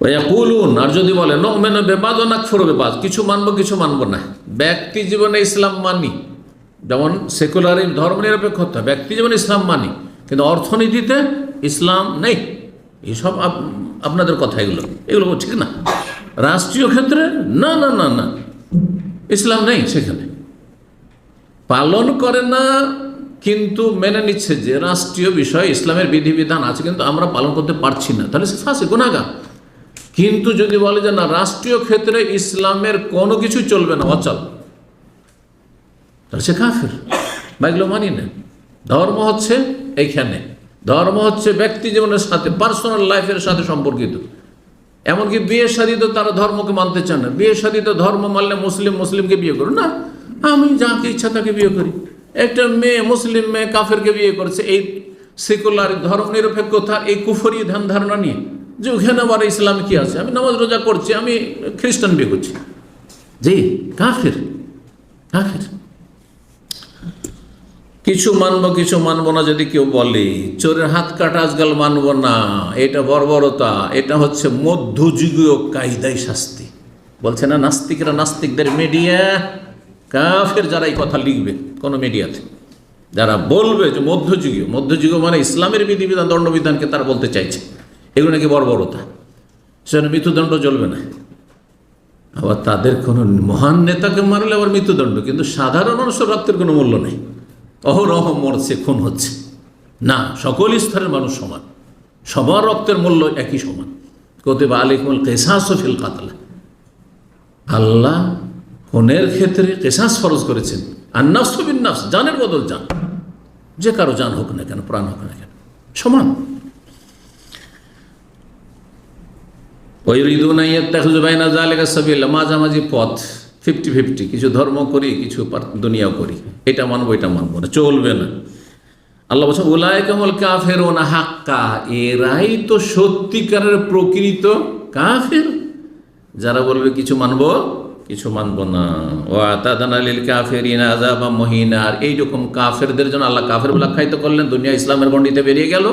কুলুন আর যদি বলে মেন বেবাদ ও নাকফর বেবাদ কিছু মানবো কিছু মানবো না। ব্যক্তি জীবনে ইসলাম মানি। যেমন সেকুলার ধর্ম নিরপেক্ষতা ব্যক্তি জীবনে ইসলাম মানি। কিন্তু অর্থনীতিতে ইসলাম নেই। এসব আপ- আপনাদের কথা এগুলো। এগুলো ঠিক না। রাষ্ট্রীয় ক্ষেত্রে না না না না। ইসলাম নেই সেখানে। পালন করে না, কিন্তু মেনে নিচ্ছে যে রাষ্ট্রীয় বিষয় ইসলামের বিধিবিধান আছে, কিন্তু আমরা পালন করতে পারছি না। তাহলে সে ফাঁসে গুণাগার কিন্তু যদি বলে যে না, রাষ্ট্রীয় ক্ষেত্রে ইসলামের কোনো কিছু চলবে না, অচল। তাহলে সে কাফের। বা এগুলো মানি না। ধর্ম হচ্ছে এইখানে। ধর্ম হচ্ছে ব্যক্তি জীবনের সাথে পার্সোনাল লাইফের সাথে সম্পর্কিত। এমনকি বিয়ে শাদী তো তারা ধর্মকে মানতে চান না। বিয়ে শাদী তো ধর্ম মানলে মুসলিম মুসলিমকে বিয়ে করো না, আমি যাকে ইচ্ছা তাকে বিয়ে করি। একটা মেয়ে মুসলিম মেয়ে কাফেরকে বিয়ে করেছে, এই সেকুলার ধর্ম নিরপেক্ষতা এই কুফরি ধ্যান ধারণা নিয়ে। যে ওখানে আবার ইসলাম কি আছে? আমি নামাজ রোজা করছি আমি খ্রিস্টান বিয়ে করছি। জি কাফের। কাফের। কিছু মানবো কিছু মানবো না যদি কেউ বলে চোরের হাত কাটা আজকাল মানবো না এটা বর্বরতা এটা হচ্ছে মধ্যযুগীয় কায়দাই শাস্তি। বলছে না নাস্তিকরা নাস্তিকদের মিডিয়া কাফের যারা এই কথা লিখবে কোনো মিডিয়াতে যারা বলবে যে মধ্যযুগীয় মধ্যযুগীয় মানে ইসলামের বিধিবিধান দণ্ডবিধানকে তারা বলতে চাইছে। এগুলো নাকি বর্বরতা। সেখানে মৃত্যুদণ্ড চলবে না। আবার তাদের কোনো মহান নেতাকে মারলে আবার মৃত্যুদণ্ড, কিন্তু সাধারণ মানুষের রক্তের কোনো মূল্য নেই। অহরহ মরছে, খুন হচ্ছে। না, সকল স্তরের মানুষ সমান। সবার রক্তের মূল্য একই সমান। কতিবা আলিকুল কেসাস ফিল কাতলা। আল্লাহ খুনের ক্ষেত্রে কেসাস ফরজ করেছেন। আর নাফস বিন নাফস, জানের বদল জান। যে কারও জান হোক না কেন, প্রাণ হোক না কেন, সমান। ওই ঋদুন বাইনা জালেকা সাবিল মাঝামাঝি পথ ফিফটি ফিফটি কিছু ধর্ম করি, কিছু দুনিয়াও করি। এটা মানবো এটা মানবো না, চলবে না। আল্লাহ বলছেন ওলাই কেমল কাফের না হাক্কা এরাই তো সত্যিকারের প্রকৃত কাফের। যারা বলবে, কিছু মানব কিছু মানব না। ও আতাদান আলিল কাফের আজাবা মহিনা। আর এইরকম কাফেরদের জন্য আল্লাহ কাফের বলে আখ্যায়িত করলেন। দুনিয়া ইসলামের গণ্ডিতে বেরিয়ে গেল।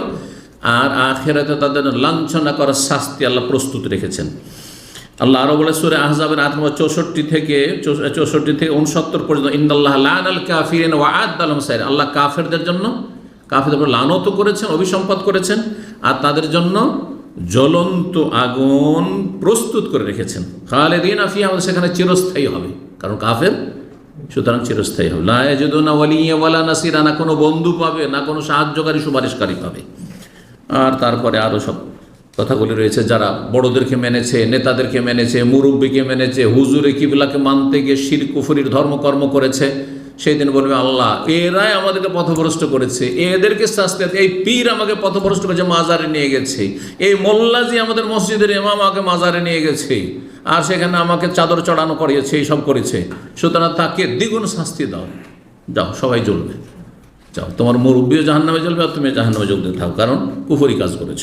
আর আখেরাতে তাদের লাঞ্ছনা করার শাস্তি আল্লাহ প্রস্তুত রেখেছেন। আল্লাহ আরও বলে, সুরে আহজাবের আট নম্বর চৌষট্টি থেকে চৌষট্টি থেকে উনসত্তর পর্যন্ত ইন্দাল্লাহ লান আল কাফিরিন ওয়াদ আলম সাইর আল্লাহ কাফেরদের জন্য, কাফেরদের উপর লানত করেছেন অভিসম্পাদ করেছেন, আর তাদের জন্য জ্বলন্ত আগুন প্রস্তুত করে রেখেছেন। খালেদিন আফি আমাদের সেখানে চিরস্থায়ী হবে, কারণ কাফের সুতরাং চিরস্থায়ী হবে। লায় যদি না ওয়ালিয়া ওয়ালা নাসিরা, না কোনো বন্ধু পাবে, না কোনো সাহায্যকারী, সুপারিশকারী পাবে। আর তারপরে আরও সব কথাগুলি রয়েছে। যারা বড়দেরকে মেনেছে, নেতাদেরকে মেনেছে, মুরব্বীকে মেনেছে, হুজুরে কিবলাকে মানতে গিয়ে শির, কুফুরির ধর্মকর্ম করেছে, সেই দিন বলবে, আল্লাহ, এরাই আমাদেরকে পথভ্রষ্ট করেছে। এদেরকে শাস্তি। এই পীর আমাকে পথভ্রষ্ট করেছে, মাজারে নিয়ে গেছে। এই মোল্লাজি আমাদের মসজিদের ইমাম আমাকে মাজারে নিয়ে গেছে। আর সেখানে আমাকে চাদর চড়ানো করিয়েছে এইসব করেছে। সুতরাং তাকে দ্বিগুণ শাস্তি দাও। যাও, সবাই জ্বলবে। যাও। তোমার মুরব্বীও জাহান্নামে চলবে আর তুমি জাহান্নামে যোগ দিতে থাকো, কারণ কুফরি কাজ করেছ।